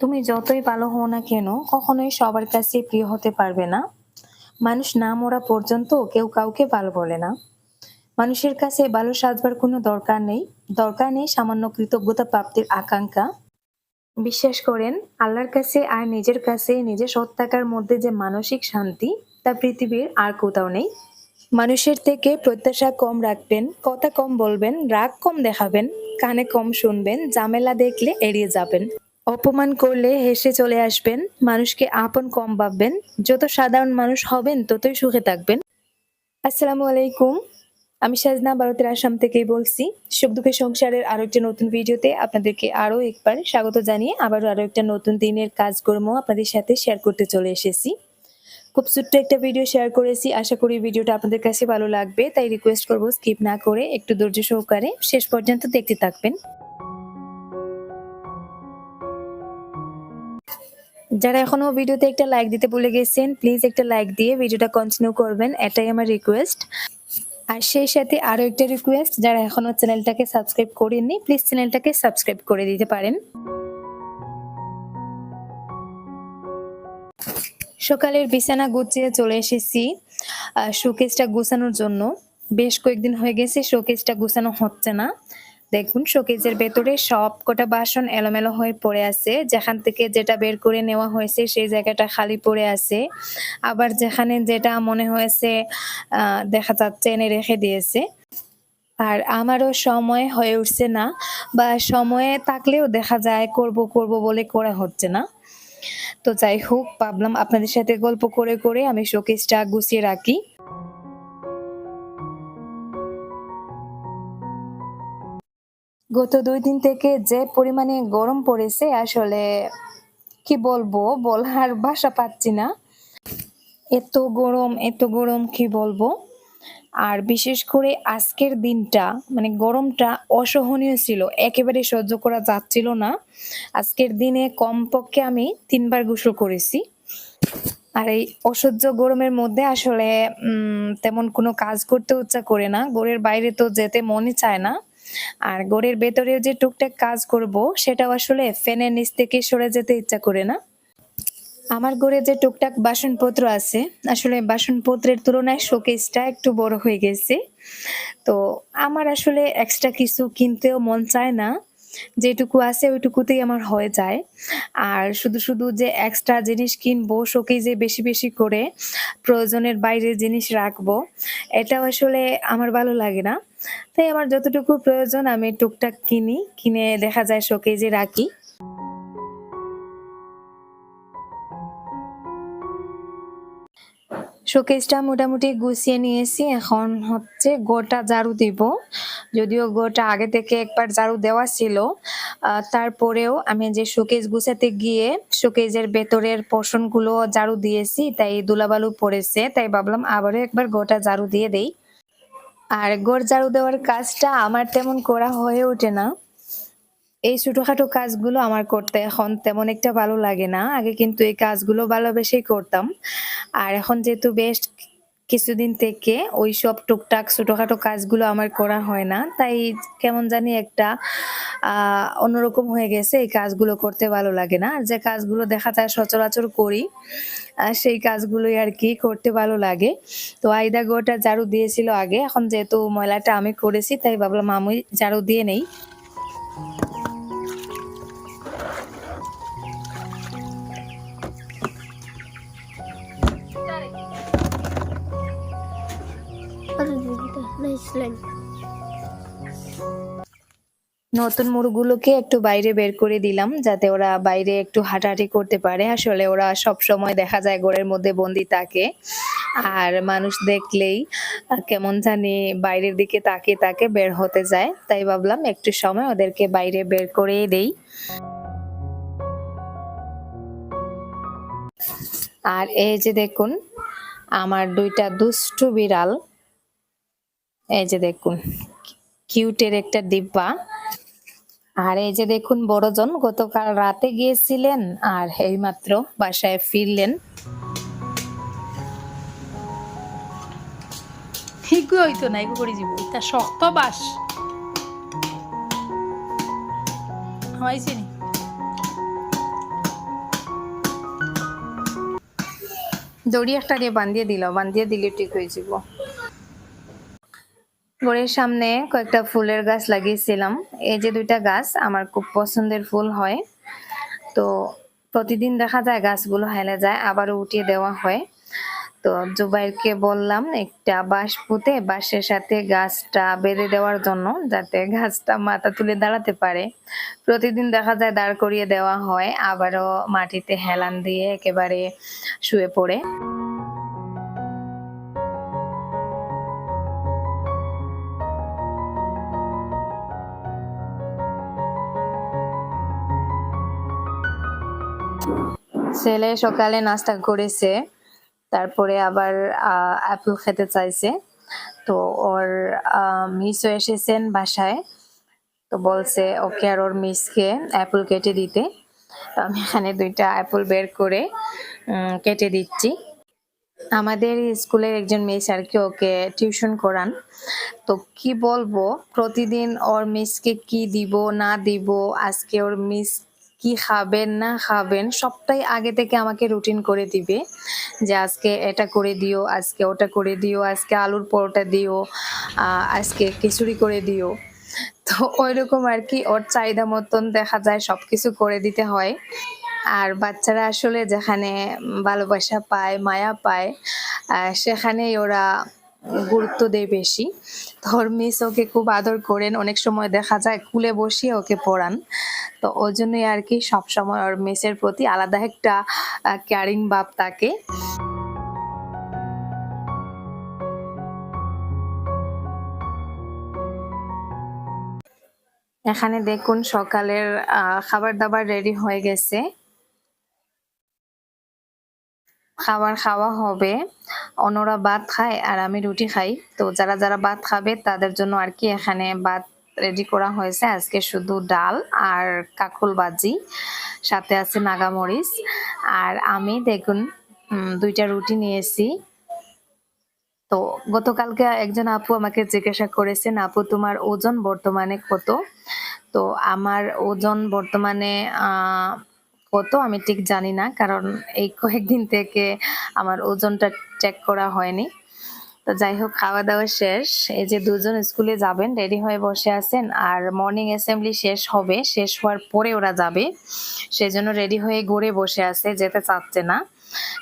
তুমি যতই ভালো হও না কেন, কখনোই সবার কাছে প্রিয় হতে পারবে না। মানুষ না মরা পর্যন্ত কেউ কাউকে ভালো বলে না। মানুষের কাছে ভালো সাজবার কোনো দরকার নেই। দরকার নেই সামান্য কৃতজ্ঞতা প্রাপ্তির আকাঙ্ক্ষা। বিশ্বাস করেন, আল্লাহর কাছে আর নিজের কাছে নিজের সত্তাকার মধ্যে যে মানসিক শান্তি, তা পৃথিবীর আর কোথাও নেই। মানুষের থেকে প্রত্যাশা কম রাখবেন, কথা কম বলবেন, রাগ কম দেখাবেন, কানে কম শুনবেন, ঝামেলা দেখলে এড়িয়ে যাবেন। অপমান করলে হেসে চলে আসবেন, মানুষকে আপন কম ভাববেন, যত সাধারণ মানুষ হবেন ততই সুখে থাকবেন। আসসালামু আলাইকুম, আমি সাজনা ভারতের আসাম থেকেই বলছি। সুখ দুঃখের সংসারের আরও একটা নতুন ভিডিওতে আপনাদেরকে আরও একবার স্বাগত জানিয়ে আবারও আরও একটা নতুন দিনের কাজকর্ম আপনাদের সাথে শেয়ার করতে চলে এসেছি। খুব ছোট্ট একটা ভিডিও শেয়ার করেছি, আশা করি ভিডিওটা আপনাদের কাছে ভালো লাগবে, তাই রিকোয়েস্ট করব স্কিপ না করে একটু ধৈর্য সহকারে শেষ পর্যন্ত দেখতে থাকবেন। যারা এখনও ভিডিওতে একটা লাইক দিতে ভুলে গেছেন প্লিজ একটা লাইক দিয়ে ভিডিওটা কন্টিনিউ করবেন। এটাই আমার রিকোয়েস্ট আর সেই সাথে আরও একটা রিকোয়েস্ট যারা এখনও চ্যানেলটাকে সাবস্ক্রাইব করেননি প্লিজ চ্যানেলটাকে সাবস্ক্রাইব করে দিতে পারেন। সকালের বিছানা গুছিয়ে চলে এসেছি শোকেসটা গুছানোর জন্য। বেশ কয়েকদিন হয়ে গেছে শোকেসটা গুছানো হচ্ছে না। দেখুন, শোকেজের ভেতরে সব কটা বাসন এলোমেলো হয়ে পড়ে আছে। যেখান থেকে যেটা বের করে নেওয়া হয়েছে, সেই জায়গাটা খালি পড়ে আছে। আবার যেখানে যেটা মনে হয়েছে দেখা যাচ্ছে এনে রেখে দিয়েছে। আর আমারও সময় হয়ে উঠছে না, বা সময়ে থাকলেও দেখা যায়, করব করব বলে করা হচ্ছে না। তো যাই হোক, ভাবলাম আপনাদের সাথে গল্প করে করে আমি শোকেসটা গুছিয়ে রাখি। গত দুই দিন থেকে যে পরিমাণে গরম পড়েছে, আসলে কি বলব, বলার ভাষা পাচ্ছি না। এত গরম এত গরম, কি বলব? আর বিশেষ করে আজকের দিনটা মানে গরমটা অসহনীয় ছিল, একেবারে সহ্য করা যাচ্ছিল না। আজকের দিনে কমপক্ষে আমি তিনবার গোসল করেছি। আর এই অসহ্য গরমের মধ্যে আসলে তেমন কোনো কাজ করতে ইচ্ছা করে না। ঘরের বাইরে তো যেতে মনই চায় না। আর গোড়ের ভেতরে যে টুকটাক কাজ করব, সেটাও আসলে ফ্যানের নিচ থেকে সরে যেতে ইচ্ছা করে না। আমার ঘরে যে টুকটাক বাসনপত্র আছে, আসলে বাসনপত্রের তুলনায় শোকেসটা একটু বড় হয়ে গেছে। তো আমার আসলে এক্সট্রা কিছু কিনতেও মন চায় না। যেটুকু আছে ওইটুকুতেই আমার হয়ে যায়। আর শুধু শুধু যে এক্সট্রা জিনিস কিনবো শোকেই যে বেশি বেশি করে প্রয়োজনের বাইরে জিনিস রাখব এটা আসলে আমার ভালো লাগে না। তাই আমার যতটুকু প্রয়োজন আমি টুকটাক কিনি, কিনে দেখা যায় শোকেজে রাখি। শোকেসটা মোটামুটি গুছিয়ে নিয়েছি। এখন হচ্ছে গোটা ঝাড়ু দিব। যদিও গোটা আগে থেকে একবার ঝাড়ু দেওয়া ছিল। তারপরেও আমি যে শোকেস গুছাতে গিয়ে শোকেজের ভেতরের পোর্শনগুলো ঝাড়ু দিয়েছি, তাই দুলাবালু পড়েছে, তাই ভাবলাম আবারও একবার গোটা ঝাড়ু দিয়ে দেই। আর গোড় ঝাড়ু দেওয়ার কাজটা আমার তেমন করা হয়ে ওঠে না। এই ছোটখাটো কাজগুলো আমার করতে এখন তেমন একটা ভালো লাগে না। আগে কিন্তু এই কাজগুলো ভালোবেসেই করতাম। আর এখন যেহেতু বেশ কিছুদিন থেকে ওই সব টুকটাক ছোটখাটো কাজগুলো আমার করা হয় না, তাই কেমন জানি একটা অন্যরকম হয়ে গেছে এই কাজগুলো করতে ভালো লাগে না। যে কাজগুলো দেখা যায় সচরাচর করি সেই কাজগুলোই আর কি করতে ভালো লাগে। তো আইদা গোটা ঝাড়ু দিয়েছিল আগে, এখন যেহেতু ময়লাটা আমি করেছি, তাই ভাবলাম আমি ঝাড়ু দিয়ে নেই। নতুন মুরগুলোকে একটু বাইরে বের করে দিলাম, যাতে ওরা বাইরে একটু হাঁটাহাঁটি করতে পারে। আসলে ওরা সব সময় দেখা যায় ঘরের মধ্যে বন্দি থাকে। আর মানুষ দেখলেই কেমন জানি বাইরের দিকে তাকিয়ে তাকে বের হতে যায়। তাই ভাবলাম একটু সময় ওদেরকে বাইরে বের করে দেই। আর এই যে দেখুন, আমার দুইটা দুষ্টু বিড়াল। এই যে দেখুন কিউটের একটা ডিব্বা আর এই যে দেখুন বড়জন গতকাল রাতে গিয়েছিলেন আর এই মাত্র বাসায় ফিরলেন। ঠিক হইতো না এগুলো করে যাব তা শক্ত বাস। হয় দড়ি একটা দিয়ে বান্ধিয়ে দিল বান্ধিয়ে দিলে ঠিক হয়ে যাব। ঘরের সামনে কয়েকটা ফুলের গাছ লাগিয়েছিলাম। এই যে দুইটা গাছ আমার খুব পছন্দের ফুল হয়। তো প্রতিদিন দেখা যায় গাছগুলো হেলে যায়, আবারও উঠিয়ে দেওয়া হয়। তো জুবাইরকে বললাম, একটা বাঁশ পুঁতে বাঁশের সাথে গাছটা বেঁধে দেওয়ার জন্য যাতে গাছটা মাথা তুলে দাঁড়াতে পারে। প্রতিদিন দেখা যায় দাঁড় করিয়ে দেওয়া হয়, আবারও মাটিতে হেলান দিয়ে একেবারে শুয়ে পড়ে। ছেলে সকালে নাস্তা করেছে, তারপরে আবার অ্যাপেল খেতে চাইছে। তো ওর মিসও এসেছেন বাসায়। তো বলছে, ওকে আর ওর মিসকে অ্যাপেল কেটে দিতে। আমি এখানে দুইটা অ্যাপেল বের করে কেটে দিচ্ছি। আমাদের স্কুলের একজন মেয়ে স্যারকে ওকে টিউশন করান। তো কি বলব, প্রতিদিন ওর মিসকে কি দিব, না দিব, আজকে ওর মিস কি খাবেন, না খাবেন, সবটাই আগে থেকে আমাকে রুটিন করে দিবে। যে আজকে এটা করে দিও, আজকে ওটা করে দিও, আজকে আলুর পরোটা দিও আজকে খিচুড়ি করে দিও। তো ওইরকম আর কি, ওর চাহিদা মতন দেখা যায় সব কিছু করে দিতে হয়। আর বাচ্চারা আসলে যেখানে ভালোবাসা পায়, মায়া পায় সেখানেই ওরা গুরুত্ব দেয় বেশি। তোর মিস ওকে খুব আদর করেন, অনেক সময় দেখা যায় কুলে বসিয়ে ওকে পড়ান। তো ওই জন্যই আর কি সবসময় ওর মিসের প্রতি আলাদা একটা কেয়ারিং ভাব থাকে। এখানে দেখুন সকালের খাবার দাবার রেডি হয়ে গেছে। খাবার খাওয়া হবে। অন্যরা ভাত খায় আর আমি রুটি খাই। তো যারা যারা ভাত খাবে তাদের জন্য আর কি এখানে ভাত রেডি করা হয়েছে। আজকে শুধু ডাল আর কাকুল বাজি সাথে আছে নাগামরিচ। আর আমি দেখুন দুইটা রুটি নিয়েছি। তো গতকালকে একজন আপু আমাকে জিজ্ঞাসা করেছেন আপু তোমার ওজন বর্তমানে কত? তো আমার ওজন বর্তমানে আহ, কত আমি ঠিক জানি না, কারণ এই কয়েকদিন থেকে আমার ওজনটা চেক করা হয়নি। তো যাই হোক খাওয়া দাওয়া শেষ। এই যে দুজন স্কুলে যাবেন, রেডি হয়ে বসে আছেন, আর মর্নিং অ্যাসেম্বলি শেষ হবে, শেষ হওয়ার পরে ওরা যাবে। সেজন্য রেডি হয়ে ঘুরে বসে আছে, যেতে চাচ্ছে না।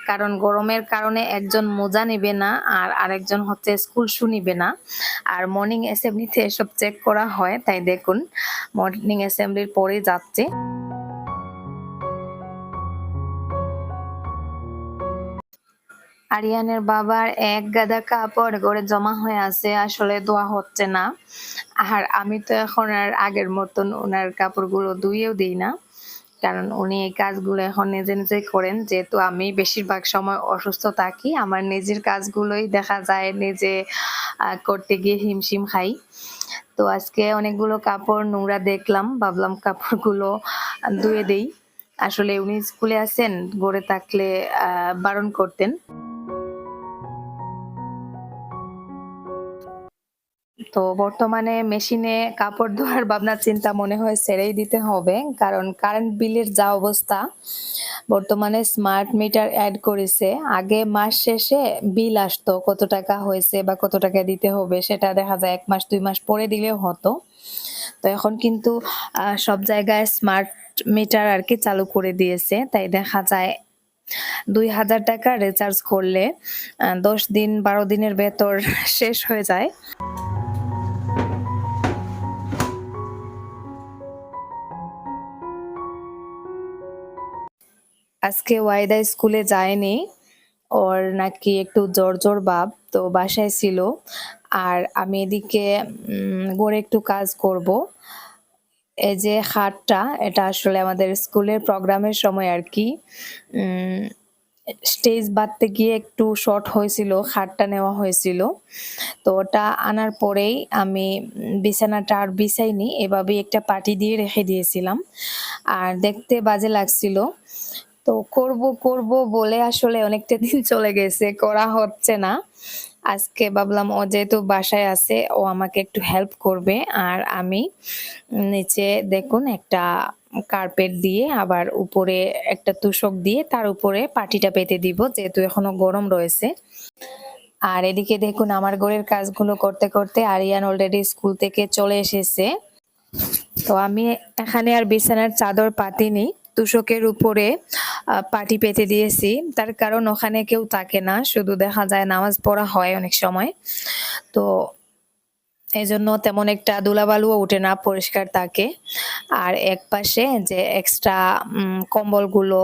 কারণ গরমের কারণে একজন মোজা নিবে না, আর আরেকজন হচ্ছে স্কুল শু নিবে না। আর মর্নিং অ্যাসেম্বলিতে এসব চেক করা হয়, তাই দেখুন মর্নিং অ্যাসেম্বলির পরে যাচ্ছে। আরিয়ানের বাবার এক গাদা কাপড় ঘরে জমা হয়ে আছে, আসলে ধোয়া হচ্ছে না। আর আমি তো এখন আর আগের মতন ওনার কাপড়গুলো ধুয়েও দিই না। কারণ উনি এই কাজগুলো এখন নিজে নিজে করেন, যেহেতু আমি বেশিরভাগ সময় অসুস্থ থাকি, আমার নিজের কাজগুলোই দেখা যায় নিজে করতে গিয়ে হিমশিম খাই। তো আজকে অনেকগুলো কাপড় নোংরা দেখলাম, ভাবলাম কাপড়গুলো ধুয়ে দেই। আসলে উনি স্কুলে আছেন, গড়ে থাকলে বারণ করতেন। তো বর্তমানে মেশিনে কাপড় ধোয়ার ভাবনা, চিন্তা মনে হয় ছেড়েই দিতে হবে। কারণ কারেন্ট বিলের যা অবস্থা, বর্তমানে স্মার্ট মিটার অ্যাড করেছে। আগে মাস শেষে বিল আসতো, কত টাকা হয়েছে বা কত টাকা দিতে হবে সেটা দেখা যায় এক মাস, দুই মাস পরে দিলেও হতো। তো এখন কিন্তু সব জায়গায় স্মার্ট মিটার আর কি চালু করে দিয়েছে। তাই দেখা যায় দুই হাজার টাকা রিচার্জ করলে দশ দিন, বারো দিনের ভেতর শেষ হয়ে যায়। আজকে ওয়াইদা স্কুলে যায়নি। ওর নাকি একটু জ্বর জ্বর ভাব, তো বাসায় ছিল। আর আমি এদিকে ঘরে একটু কাজ করব। এই যে হাটটা, এটা আসলে আমাদের স্কুলের প্রোগ্রামের সময় আর কি। স্টেজ বাঁধতে গিয়ে একটু শর্ট হয়েছিল খাটটা নেওয়া হয়েছিল। তো ওটা আনার পরেই আমি বিছানাটা আর বিছাইনি, এভাবেই একটা পাটি দিয়ে রেখে দিয়েছিলাম। আর দেখতে বাজে লাগছিল। তো করব করব বলে আসলে অনেকটা দিন চলে গেছে, করা হচ্ছে না। আজকে ভাবলাম ও যেহেতু বাসায় আছে, ও আমাকে একটু হেল্প করবে। আর আমি নিচে দেখুন একটা কার্পেট দিয়ে আবার উপরে একটা তুষক দিয়ে তার উপরে পাটিটা পেতে দিব, যেহেতু এখনও গরম রয়েছে। আর এদিকে দেখুন আমার ঘরের কাজগুলো করতে করতে আরিয়ান অলরেডি স্কুল থেকে চলে এসেছে। তো আমি এখানে আর বিছানার চাদর পাতিনি। তুষকের উপরে পাটি পেতে দিয়েছি। তার কারণ ওখানে কেউ থাকে না, শুধু দেখা যায় নামাজ পড়া হয় অনেক সময়। তো এই জন্য তেমন একটা ধুলাবালুও উঠে না, পরিষ্কার থাকে আর এক পাশে যে এক্সট্রা কম্বলগুলো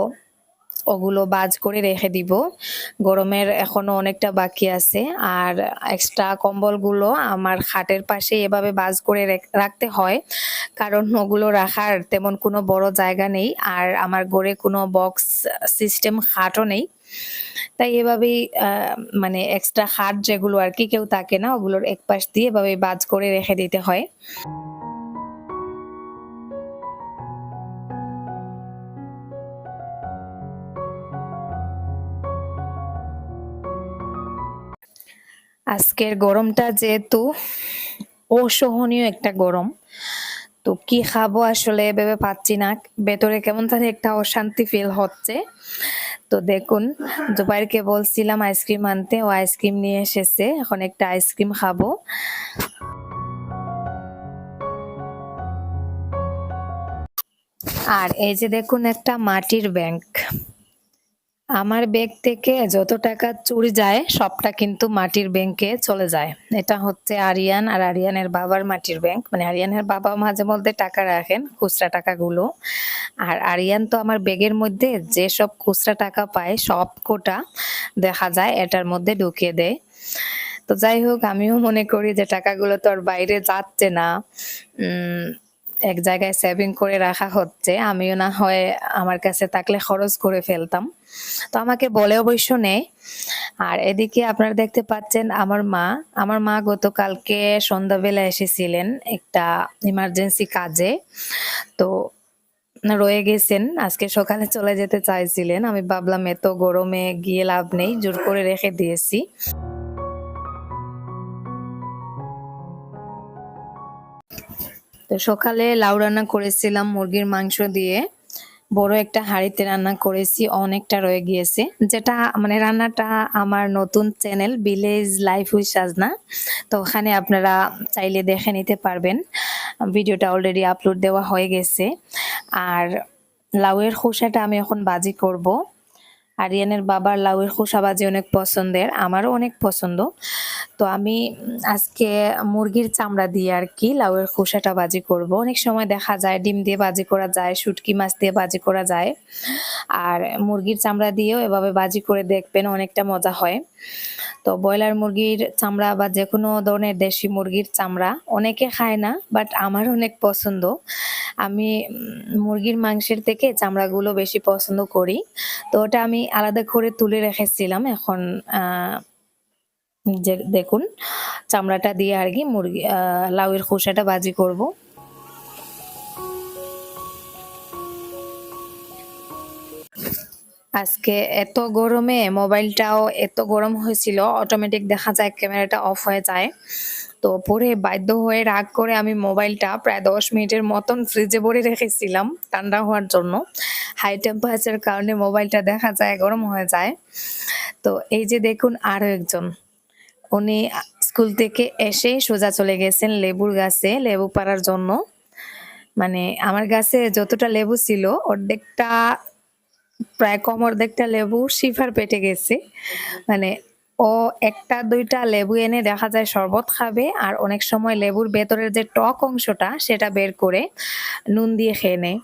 ওগুলো বাজ করে রেখে দিব। গরমের এখনও অনেকটা বাকি আছে। আর এক্সট্রা কম্বলগুলো আমার খাটের পাশে এভাবে বাজ করে রেখ- রাখতে হয়। কারণ ওগুলো রাখার তেমন কোনো বড় জায়গা নেই। আর আমার ঘরে কোনো বক্স সিস্টেম খাটও নেই। তাই এভাবেই মানে এক্সট্রা খাট যেগুলো আর কি কেউ থাকে না, ওগুলোর এক পাশ দিয়ে এভাবে বাজ করে রেখে দিতে হয়। আজকের গরমটা যেহেতু অসহনীয় একটা গরম, তো কি খাব আসলে ভেবে পাচ্ছি না। ভেতরে কেমন জানি একটা অশান্তি ফিল হচ্ছে। তো দেখুন জুবাইরকে বলছিলাম আইসক্রিম আনতে, ও আইসক্রিম নিয়ে এসেছে, এখন একটা আইসক্রিম খাব। আর এই যে দেখুন একটা মাটির ব্যাংক আমার ব্যাগ থেকে যত টাকা চুরি যায়, সবটা কিন্তু মাটির ব্যাংকে চলে যায়। এটা হচ্ছে আরিয়ান আর আরিয়ানের বাবার মাটির ব্যাংক মানে আরিয়ানের বাবা মাঝে মধ্যে টাকা রাখেন, খুচরা টাকাগুলো। আর আরিয়ান তো আমার ব্যাগের মধ্যে যেসব খুচরা টাকা পায়, সব কোটা দেখা যায়, এটার মধ্যে ঢুকিয়ে দেয়। তো যাই হোক, আমিও মনে করি যে টাকাগুলো তো আর বাইরে যাচ্ছে না। এক জায়গায় সেভিং করে রাখা হচ্ছে, আমিও না হয় আমার কাছে থাকলে খরচ করে ফেলতাম। তো আমাকে বলে অবশ্য নেই আর এদিকে আপনারা দেখতে পাচ্ছেন আমার মা। আমার মা গতকালকে সন্ধ্যাবেলা এসেছিলেন একটা ইমার্জেন্সি কাজে। তো রয়ে গেছেন, আজকে সকালে চলে যেতে চাইছিলেন। আমি ভাবলাম এত গরমে গিয়ে লাভ নেই, জোর করে রেখে দিয়েছি। তো সকালে লাউ রান্না করেছিলাম মুরগির মাংস দিয়ে। বড় একটা হাঁড়িতে রান্না করেছি, অনেকটা রয়ে গিয়েছে। যেটা মানে রান্নাটা আমার নতুন চ্যানেল ভিলেজ লাইফ উইথ সাজনা তো ওখানে আপনারা চাইলে দেখে নিতে পারবেন। ভিডিওটা অলরেডি আপলোড দেওয়া হয়ে গেছে। আর লাউয়ের খোসাটা আমি এখন বাজি করব। আরিয়ানের বাবার লাউয়ের খোসা বাজি অনেক পছন্দের, আমারও অনেক পছন্দ। তো আমি আজকে মুরগির চামড়া দিয়ে আর কি লাউয়ের খোসাটা বাজি করব। অনেক সময় দেখা যায় ডিম দিয়ে বাজি করা যায়, শুটকি মাছ দিয়ে বাজি করা যায়। আর মুরগির চামড়া দিয়েও এভাবে বাজি করে দেখবেন অনেকটা মজা হয়। তো ব্রয়লার মুরগির চামড়া বা যে কোনো ধরনের দেশি মুরগির চামড়া অনেকে খায় না বাট আমার অনেক পছন্দ। আমি মুরগির মাংসের থেকে চামড়াগুলো বেশি পছন্দ করি। তো ওটা আমি আলাদা করে তুলে রেখেছিলাম। এখন যে দেখুন, চামড়াটা দিয়ে আর কি মুরগি লাউয়ের খোসাটা বাজি করব। আজকে এত গরমে মোবাইলটাও এত গরম হয়েছিল অটোমেটিক দেখা যায় ক্যামেরাটা অফ হয়ে যায়। তো পরে বাধ্য হয়ে রাগ করে আমি মোবাইলটা প্রায় দশ মিনিটের মতন ফ্রিজে ভরে রেখেছিলাম ঠান্ডা হওয়ার জন্য। হাই টেম্পারেচার কারণে মোবাইলটা দেখা যায়, গরম হয়ে যায়। তো এই যে দেখুন আরও একজন। উনি স্কুল থেকে এসে সোজা চলে গেছেন লেবুর গাছে, লেবু পাড়ার জন্য। মানে আমার গাছে যতটা লেবু ছিল, অর্ধেকটা, প্রায় কম অর্ধেকটা লেবু শিফার পেটে গেছে। মানে ও একটা, দুইটা লেবু এনে দেখা যায় শরবত খাবে, আর অনেক সময় লেবুর ভেতরের যে টক অংশটা, সেটা বের করে নুন দিয়ে খেয়ে নেয়।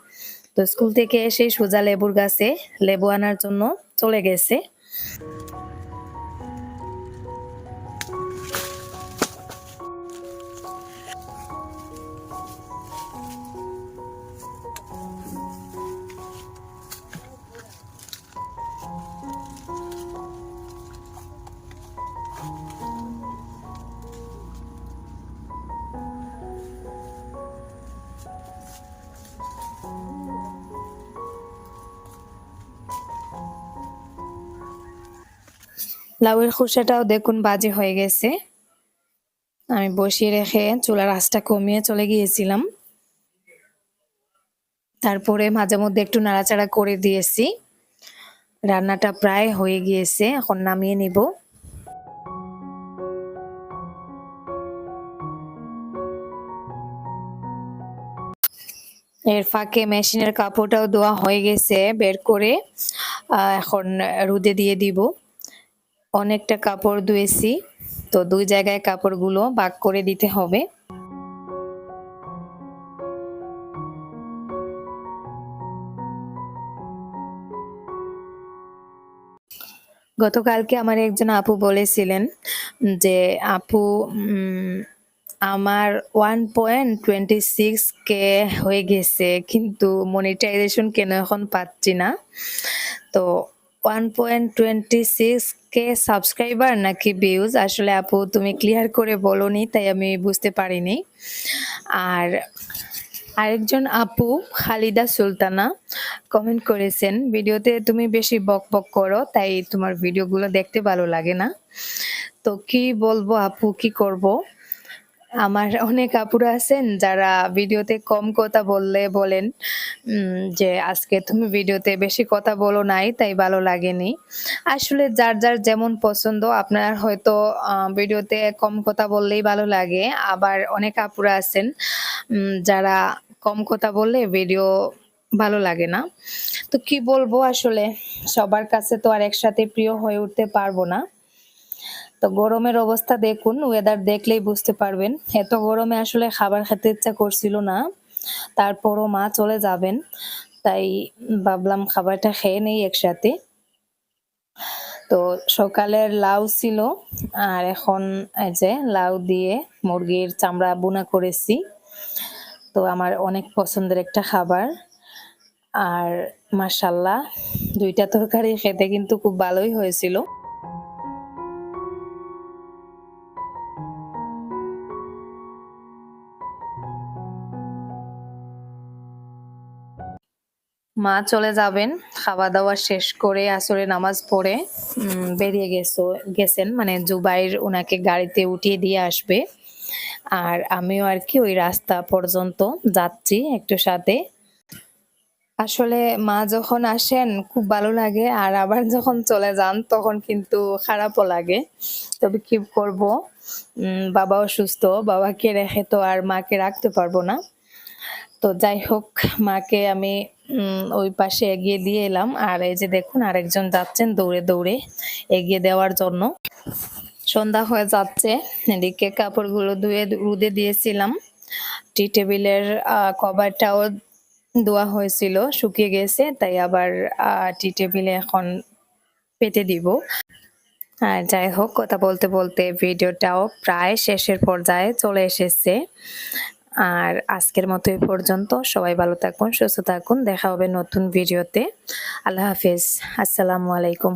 তো স্কুল থেকে এসে সোজা লেবুর গাছে লেবু আনার জন্য চলে গেছে। লাউয়ের খোসাটাও দেখুন বাজে হয়ে গেছে। আমি বসিয়ে রেখে চুলার আঁচটা কমিয়ে চলে গিয়েছিলাম। তারপরে মাঝে মধ্যে একটু নাড়াচাড়া করে দিয়েছি। রান্নাটা প্রায় হয়ে গিয়েছে, এখন নামিয়ে নিব। এর ফাঁকে মেশিনের কাপড়টাও ধোয়া হয়ে গেছে, বের করে এখন রোদে দিয়ে দিব। অনেকটা কাপড় ধুয়েছি। তো দুই জায়গায় কাপড়গুলো ভাগ করে দিতে হবে। গতকালকে আমার একজন আপু বলেছিলেন যে, আপু আমার one point twenty six K হয়ে গেছে, কিন্তু মনিটাইজেশন কেন এখন পাচ্ছি না? তো one point twenty six K subscriber নাকি ভিউজ আসলে আপু, তুমি ক্লিয়ার করে বলনি, তাই আমি বুঝতে পারিনি। আর আরেকজন আপু, খালিদা সুলতানা কমেন্ট করেছেন ভিডিওতে তুমি বেশি বক বক করো, তাই তোমার ভিডিওগুলো দেখতে ভালো লাগে না। তো কি বলব আপু, কি করব? আমার অনেক আপুরা আছেন যারা ভিডিওতে কম কথা বললে বলেন যে আজকে তুমি ভিডিওতে বেশি কথা বলো নাই, তাই ভালো লাগেনি। আসলে যার যার যেমন পছন্দ, আপনার হয়তো ভিডিওতে কম কথা বললেই ভালো লাগে। আবার অনেক আপুরা আছেন যারা কম কথা বললে ভিডিও ভালো লাগে না। তো কি বলব আসলে, সবার কাছে তো আর একসাথে প্রিয় হয়ে উঠতে পারব না। তো গরমের অবস্থা দেখুন ওয়েদার দেখলেই বুঝতে পারবেন। এত গরমে আসলে খাবার খেতে ইচ্ছা করছিল না। তারপরও মা চলে যাবেন, তাই ভাবলাম খাবারটা খেয়ে নেই একসাথে। তো সকালের লাউ ছিল, আর এখন এই যে লাউ দিয়ে মুরগির চামড়া বোনা করেছি। তো আমার অনেক পছন্দের একটা খাবার। আর মাশাল্লাহ দুইটা তরকারি খেতে কিন্তু খুব ভালোই হয়েছিল। মা চলে যাবেন খাওয়া দাওয়া শেষ করে আসরে নামাজ পড়ে বেরিয়ে গেছো, গেছেন মানে জুবাইর ওনাকে গাড়িতে উঠিয়ে দিয়ে আসবে। আর আমিও আর কি ওই রাস্তা পর্যন্ত যাচ্ছি একটু সাথে। আসলে মা যখন আসেন, খুব ভালো লাগে, আর আবার যখন চলে যান, তখন কিন্তু খারাপও লাগে। তবে কি করব? বাবা অসুস্থ, বাবাকে রেখে তো আর মাকে রাখতে পারব না। তো যাই হোক, মাকে আমি ওই পাশে এগিয়ে দিয়ে এলাম। আর এই যে দেখুন, আরেকজন যাচ্ছেন দৌড়ে দৌড়ে এগিয়ে দেওয়ার জন্য। সন্ধ্যা হয়ে যাচ্ছে, এদিকে কাপড়গুলো ধুয়ে রুদে দিয়েছিলাম। টি টেবিলের কভারটাও ধোয়া হয়েছিল, শুকিয়ে গেছে, তাই আবার টি টেবিলে এখন পেতে দিব। আর যাই হোক, কথা বলতে বলতে ভিডিওটাও প্রায় শেষের পর্যায়ে চলে এসেছে। আর আজকের মতো এই পর্যন্ত। সবাই ভালো থাকুন, সুস্থ থাকুন। দেখা হবে নতুন ভিডিওতে। আল্লাহ হাফিজ। আসসালামু আলাইকুম।